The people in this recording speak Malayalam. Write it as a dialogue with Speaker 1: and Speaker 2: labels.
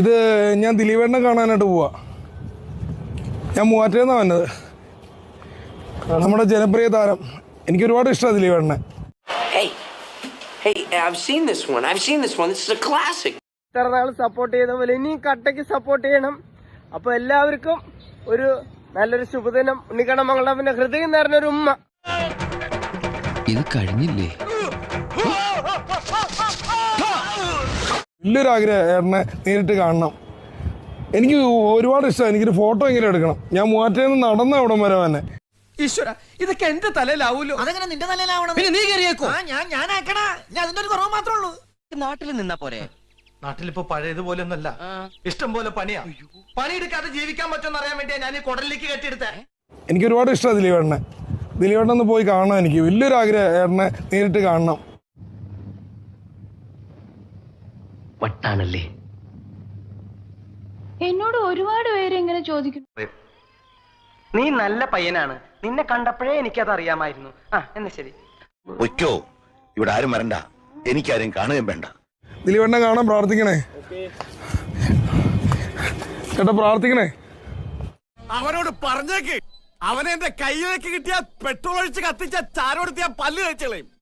Speaker 1: ഇത് ഞാൻ ദിലീപേണ്ണെ കാണാനായിട്ട് പോവാ. ഞാൻ മൂവാറ്റേന്നാ വന്നത്. നമ്മുടെ ജനപ്രിയ താരം. എനിക്ക് ഒരുപാട് ഇഷ്ടമാണ് ദിലീപേണ്ണെ.
Speaker 2: ഇത്ര നാൾ സപ്പോർട്ട് ചെയ്ത പോലെ ഇനിയും കട്ടയ്ക്ക് സപ്പോർട്ട് ചെയ്യണം. അപ്പൊ എല്ലാവർക്കും ഒരു നല്ലൊരു ശുഭദിനം. ഉണ്ണിക്കണം മംഗളം പിന്നെ ഹൃദയം ഒരു ഉമ്മ.
Speaker 3: ഇത് കഴിഞ്ഞില്ലേ?
Speaker 1: വലിയൊരു ആഗ്രഹം ഏട്ടനെ നേരിട്ട് കാണണം. എനിക്ക് ഒരുപാട് ഇഷ്ടം. എനിക്കൊരു ഫോട്ടോ എങ്കിലും എടുക്കണം. ഞാൻ മൂവാറ്റേന്ന് നടന്ന അവിടം വരെ തന്നെ
Speaker 3: ഈശ്വര ഇതൊക്കെ എന്റെ തലയിലാവൂലോ?
Speaker 4: അതെങ്ങനെ നിന്റെ തലയിലാവണം?
Speaker 3: പിന്നെ നീ കയറിയേക്കോ?
Speaker 4: ആ ഞാൻ ആക്കണാ ഞാൻ അതിന്റെ ഒരു കുറവ് മാത്രമേ ഉള്ളൂ.
Speaker 3: നാട്ടിൽ നിന്നാ പോരെ?
Speaker 5: നാട്ടിലിപ്പോ പഴയതുപോലെ ഒന്നല്ല. ഇഷ്ടം പോലെ പണിയാ. പണിയെടുക്കാതെ ജീവിക്കാൻ പറ്റുമെന്ന് അറിയാൻ വേണ്ടിയാ ഞാൻ ഈ കുടലിലേക്ക് കെട്ടിയെടുത്തേ.
Speaker 1: എനിക്ക് ഒരുപാട് ഇഷ്ടമാണ് ദിലീപേണ്ണെ ദിലീപേണ്ണ ഒന്ന് പോയി കാണണം എനിക്ക്. വലിയൊരു ആഗ്രഹം ഏട്ടനെ നേരിട്ട് കാണണം.
Speaker 6: വട്ടാണല്ലേ?
Speaker 7: എന്നോട് ഒരുപാട് പേര് ഇങ്ങനെ ചോദിക്കുന്നു
Speaker 2: നീ നല്ല പയ്യനാണ്. നിന്നെ കണ്ടപ്പോഴേ എനിക്കത് അറിയാമായിരുന്നു ആ എന്നാ ശരി.
Speaker 8: ഒയ്ക്കോ ഇവിടെ ആരും വരണ്ട. എനിക്കാരും കാണുകയും വേണ്ട.
Speaker 1: ദിലീപണ്ണ കാണാൻ പ്രാർത്ഥിക്കണേ. ചേട്ടാ പ്രാർത്ഥിക്കണേ.
Speaker 9: അവനോട് പറഞ്ഞേക്ക്. അവനെ എന്റെ കയ്യിലേക്ക് കിട്ടിയ പെട്രോൾ ഒഴിച്ച് കത്തിച്ച ചാരോടുത്തിയാ പല്ല് കഴിച്ചളയും